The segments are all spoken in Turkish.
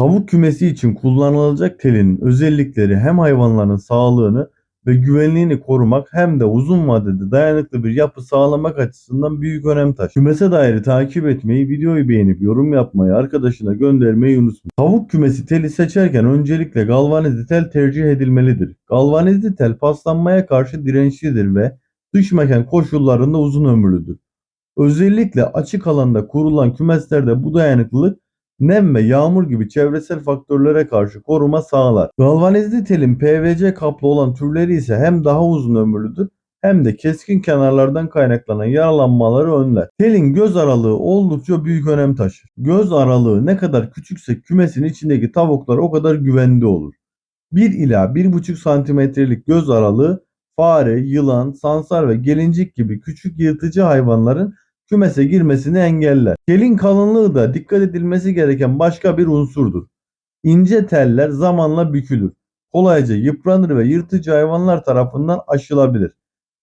Tavuk kümesi için kullanılacak telin özellikleri hem hayvanların sağlığını ve güvenliğini korumak hem de uzun vadede dayanıklı bir yapı sağlamak açısından büyük önem taşır. Kümese dair takip etmeyi, videoyu beğenip yorum yapmayı, arkadaşına göndermeyi unutmayın. Tavuk kümesi teli seçerken öncelikle galvanizli tel tercih edilmelidir. Galvanizli tel paslanmaya karşı dirençlidir ve dış mekan koşullarında uzun ömürlüdür. Özellikle açık alanda kurulan kümeslerde bu dayanıklılık nem ve yağmur gibi çevresel faktörlere karşı koruma sağlar. Galvanizli telin PVC kaplı olan türleri ise hem daha uzun ömürlüdür hem de keskin kenarlardan kaynaklanan yaralanmaları önler. Telin göz aralığı oldukça büyük önem taşır. Göz aralığı ne kadar küçükse kümesin içindeki tavuklar o kadar güvende olur. 1 ila 1,5 santimetrelik göz aralığı fare, yılan, sansar ve gelincik gibi küçük yırtıcı hayvanların kümese girmesini engeller. Telin kalınlığı da dikkat edilmesi gereken başka bir unsurdur. İnce teller zamanla bükülür. Kolayca yıpranır ve yırtıcı hayvanlar tarafından aşılabilir.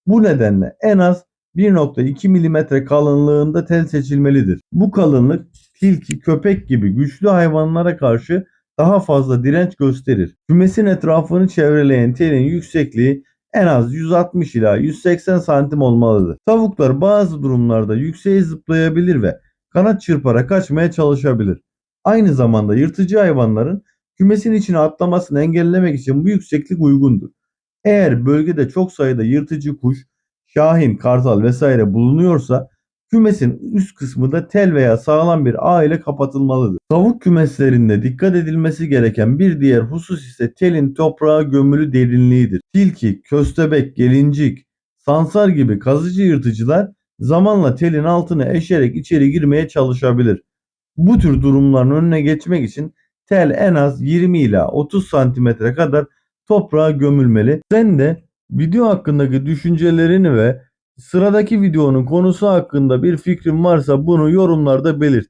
Bu nedenle en az 1.2 mm kalınlığında tel seçilmelidir. Bu kalınlık tilki, köpek gibi güçlü hayvanlara karşı daha fazla direnç gösterir. Kümesin etrafını çevreleyen telin yüksekliği en az 160 ila 180 santim olmalıdır. Tavuklar bazı durumlarda yükseğe zıplayabilir ve kanat çırparak kaçmaya çalışabilir. Aynı zamanda yırtıcı hayvanların kümesin içine atlamasını engellemek için bu yükseklik uygundur. Eğer bölgede çok sayıda yırtıcı kuş, şahin, kartal vesaire bulunuyorsa kümesin üst kısmı da tel veya sağlam bir ağ ile kapatılmalıdır. Tavuk kümeslerinde dikkat edilmesi gereken bir diğer husus ise telin toprağa gömülü derinliğidir. Tilki, köstebek, gelincik, sansar gibi kazıcı yırtıcılar zamanla telin altına eşerek içeri girmeye çalışabilir. Bu tür durumların önüne geçmek için tel en az 20 ila 30 santimetre kadar toprağa gömülmeli. Sen de video hakkındaki düşüncelerini ve sıradaki videonun konusu hakkında bir fikrin varsa bunu yorumlarda belirt.